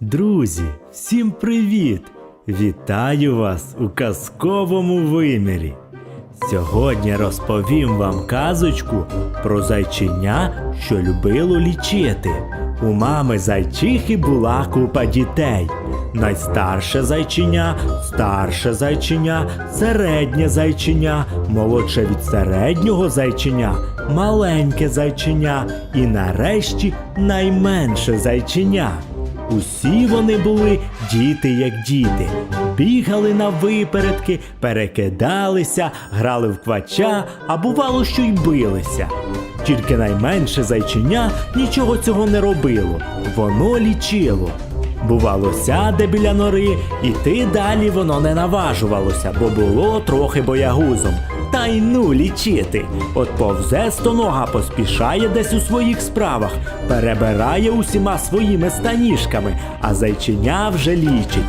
Друзі, всім привіт! Вітаю вас у казковому вимірі. Сьогодні розповім вам казочку про зайченя, що любило лічити. У мами зайчихи була купа дітей. Найстарше зайченя, старше зайченя, середнє зайченя, молодше від середнього зайченя, маленьке зайченя і нарешті найменше зайченя. Усі вони були діти як діти, бігали на випередки, перекидалися, грали в квача, а бувало, що й билися. Тільки найменше зайченя нічого цього не робило, воно лічило. Бувало, сяде біля нори, іти далі воно не наважувалося, бо було трохи боягузом. Та й ну лічити. От повзе стонога поспішає десь у своїх справах, перебирає усіма своїми станіжками, а зайченя вже лічить.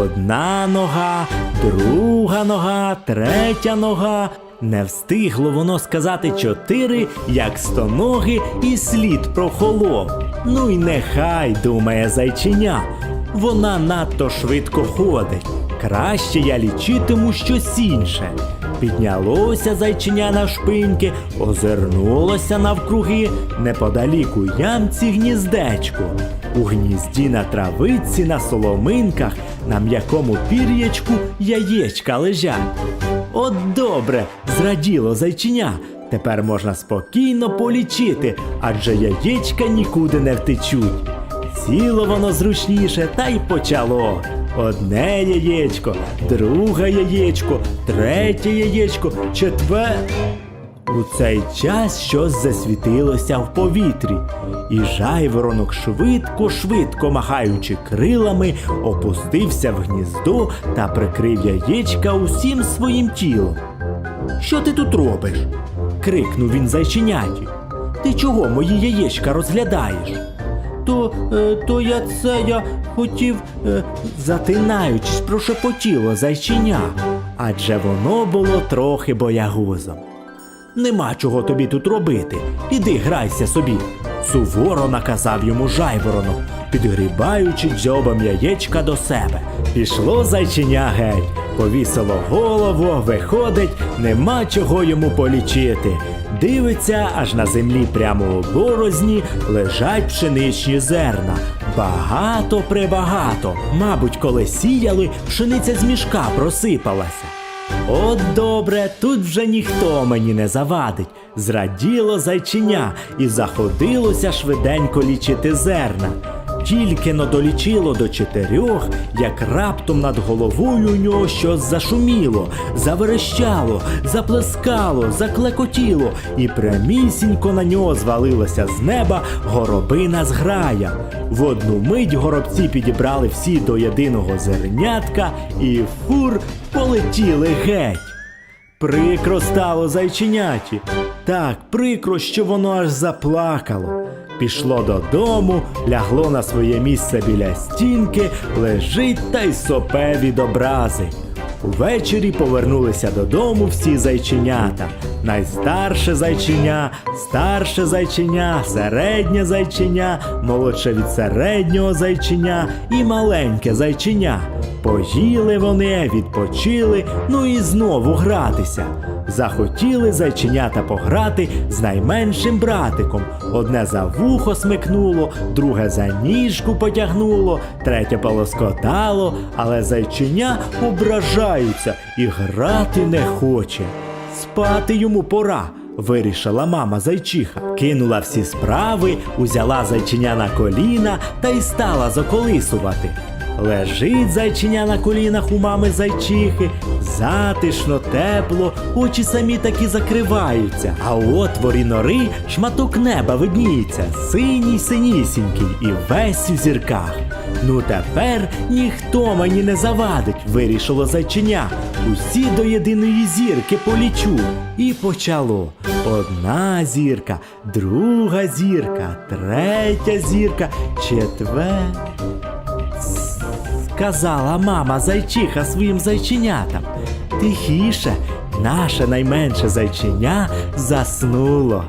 Одна нога, друга нога, третя нога. Не встигло воно сказати чотири, як стоноги і слід прохолов. Ну й нехай, думає зайченя. Вона надто швидко ходить. Краще я лічитиму щось інше. Піднялося зайченя на шпиньки, озирнулося навкруги, неподалік у ямці гніздечко. У гнізді на травиці, на соломинках, на м'якому пір'ячку яєчка лежать. От добре, зраділо зайченя. Тепер можна спокійно полічити, адже яєчка нікуди не втечуть. Сіло воно зручніше та й почало. Одне яєчко, друге яєчко, третє яєчко, четвер. У цей час щось засвітилося в повітрі, і жайворонок швидко, швидко махаючи крилами, опустився в гніздо та прикрив яєчка усім своїм тілом. Що ти тут робиш? крикнув він зайченяті. Ти чого мої яєчка розглядаєш? То, е, то я це я хотів, е, затинаючись, прошепотіло зайченя, адже воно було трохи боягузом. Нема чого тобі тут робити. Іди грайся собі. Суворо наказав йому жайворонок, підгрібаючи дзьобом яєчка до себе. Пішло зайченя геть, повісило голову, виходить, нема чого йому полічити. Дивиться, аж на землі прямо у борозні лежать пшеничні зерна. Багато пребагато. Мабуть, коли сіяли, пшениця з мішка просипалася. От добре, тут вже ніхто мені не завадить. Зраділо зайченя і заходилося швиденько лічити зерна. Тільки но долічило до чотирьох, як раптом над головою у нього щось зашуміло, заверещало, заплескало, заклекотіло, і прямісінько на нього звалилася з неба горобина зграя. В одну мить горобці підібрали всі до єдиного зернятка і фур полетіли геть. Прикро стало зайченяті. Так прикро, що воно аж заплакало. Пішло додому, лягло на своє місце біля стінки, лежить та й сопе від. Увечері повернулися додому всі зайченята. Найстарше зайченя, старше зайченя, середнє зайченя, молодше від середнього зайченя і маленьке зайченя. Поїли вони, відпочили, ну і знову гратися. Захотіли зайченята пограти з найменшим братиком. Одне за вухо смикнуло, друге за ніжку потягнуло, третє полоскотало, але зайченя ображається і грати не хоче. Спати йому пора. Вирішила мама зайчиха, кинула всі справи, узяла зайчиня на коліна та й стала заколисувати. Лежить зайчиня на колінах у мами зайчихи, затишно, тепло, очі самі таки закриваються, а у отворі нори шматок неба видніється, синій синісінький і весь у зірках. Ну тепер ніхто мені не завадить, вирішило зайчиня. Усі до єдиної зірки полічу. І почало. Одна зірка, друга зірка, третя зірка, четвер сказала мама зайчиха своїм зайченятам. Тихіше, наше найменше зайченя заснуло.